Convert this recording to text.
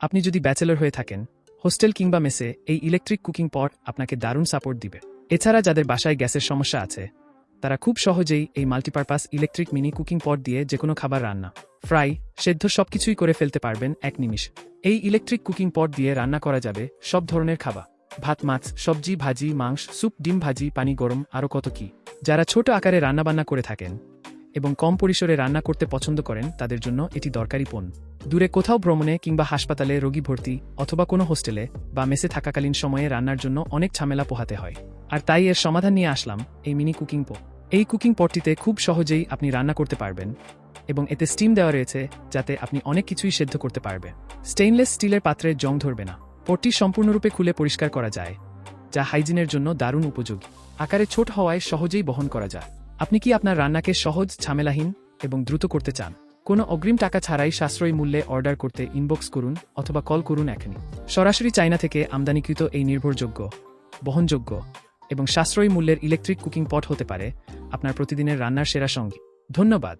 আপনি যদি ব্যাচেলর হয়ে থাকেন, হোস্টেল কিংবা মেসে এই ইলেকট্রিক কুকিং পট আপনাকে দারুণ সাপোর্ট দিবে। এছাড়া যাদের বাসায় গ্যাসের সমস্যা আছে, তারা খুব সহজেই এই multipurpose electric mini cooking pot দিয়ে যেকোনো খাবার রান্না, ফ্রাই, সেদ্ধ সবকিছুই করে ফেলতে পারবেন এক নিমিষ। এই ইলেকট্রিক কুকিং পট দিয়ে রান্না করা যাবে সব ধরনের খাবার। ভাত, মাছ, সবজি, ভাজি, মাংস, স্যুপ, ডিম ভাজি, পানি গরম, আরও কত কি। যারা ছোট আকারে রান্নাবান্না করে থাকেন এবং কম পরিসরে রান্না করতে পছন্দ করেন, তাদের জন্য এটি দরকারি পণ্য। দূরে কোথাও ভ্রমণে কিংবা হাসপাতালে রোগী ভর্তি অথবা কোনো হোস্টেলে বা মেসে থাকাকালীন সময়ে রান্নার জন্য অনেক ঝামেলা পোহাতে হয়। আর তাই এর সমাধান নিয়ে আসলাম এই মিনি কুকিং পট এই কুকিং পটটিতে খুব সহজেই আপনি রান্না করতে পারবেন এবং এতে স্টিম দেওয়া রয়েছে যাতে আপনি অনেক কিছুই সেদ্ধ করতে পারবেন স্টেইনলেস স্টিলের পাত্রে জং ধরবে না। পটটি সম্পূর্ণরূপে খুলে পরিষ্কার করা যায়, যা হাইজিনের জন্য দারুণ উপযোগী। আকারে ছোট হওয়ায় সহজেই বহন করা যায়। আপনি কি আপনার রান্নাকে সহজ, ঝামেলাহীন এবং দ্রুত করতে চান? কোনো অগ্রিম টাকা ছাড়াই সাশ্রয়ী মূল্যে অর্ডার করতে ইনবক্স করুন অথবা কল করুন এখনই। সরাসরি চায়না থেকে আমদানিকৃত এই নির্ভরযোগ্য, বহনযোগ্য এবং সাশ্রয়ী মূল্যের ইলেকট্রিক কুকিং পট হতে পারে আপনার প্রতিদিনের রান্নার সেরা সঙ্গী। ধন্যবাদ।